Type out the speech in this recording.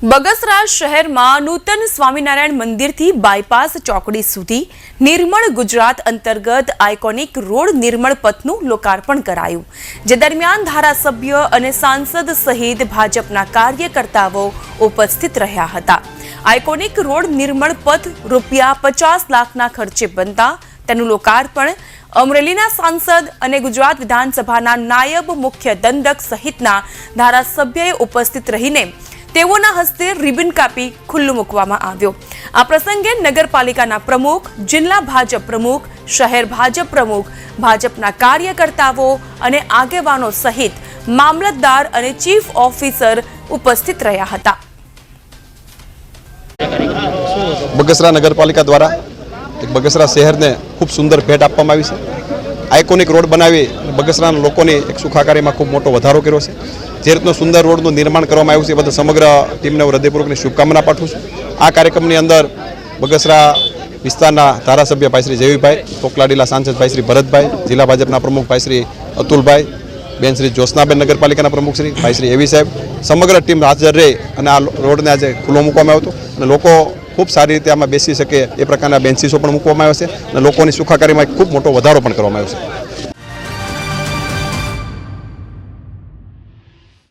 બગસરા શહેરમાં નૂતન સ્વામિનારાયણ મંદિરથી બાયપાસ ચોકડી સુધી નિર્મળ ગુજરાત અંતર્ગત આઇકોનિક રોડ નિર્મળ પથનું લોકાર્પણ કરાયું, જે દરમિયાન ધારાસભ્ય અને સાંસદ સહિત ભાજપના કાર્યકર્તાઓ ઉપસ્થિત રહ્યા હતા. આઇકોનિક રોડ નિર્મળ પથ રૂપિયા પચાસ લાખના ખર્ચે બનતા તેનું લોકાર્પણ અમરેલીના સાંસદ અને ગુજરાત વિધાનસભાના નાયબ મુખ્ય દંડક સહિતના ધારાસભ્યએ ઉપસ્થિત રહીને તેઓના હસ્તે રિબન કાપી ખુલ્લું મૂકવામાં આવ્યો. આ પ્રસંગે નગરપાલિકાના પ્રમુખ, જિલ્લા ભાજપ પ્રમુખ, શહેર ભાજપ પ્રમુખ, ભાજપના કાર્યકર્તાઓ અને આગેવાનો સહિત મામલતદાર અને ચીફ ઓફિસર ઉપસ્થિત રહ્યા હતા. બગસરા નગરપાલિકા દ્વારા બગસરા શહેરને ખૂબ સુંદર ભેટ આપવામાં આવી છે. આઇકોનિક રોડ બનાવી બગસરાના લોકોની એક સુખાકારીમાં ખૂબ મોટો વધારો કર્યો છે. જે રીતનું સુંદર રોડનું નિર્માણ કરવામાં આવ્યું છે એ બધા સમગ્ર ટીમને હું હૃદયપૂર્વકની શુભકામના પાઠવું છું. આ કાર્યક્રમની અંદર બગસરા વિસ્તારના ધારાસભ્ય ભાઈ શ્રી જયવીભાઈ, કોકલાડીલા સાંસદ ભાઈ શ્રી ભરતભાઈ, જિલ્લા ભાજપના પ્રમુખ ભાઈ શ્રી અતુલભાઈ, બેન શ્રી જ્યોત્સનાબેન નગરપાલિકાના પ્રમુખ શ્રી, ભાઈ શ્રી એવી સાહેબ. સમગ્ર ટીમ હાજર રહી અને આ રોડને આજે ખુલ્લો મૂકવામાં આવ્યો હતો અને લોકો ખૂબ સારી રીતે આમાં બેસી શકે એ પ્રકારના બેન્ચીસો પણ મૂકવામાં આવ્યા છે અને લોકોની સુખાકારીમાં ખૂબ મોટો વધારો પણ કરવામાં આવ્યો છે.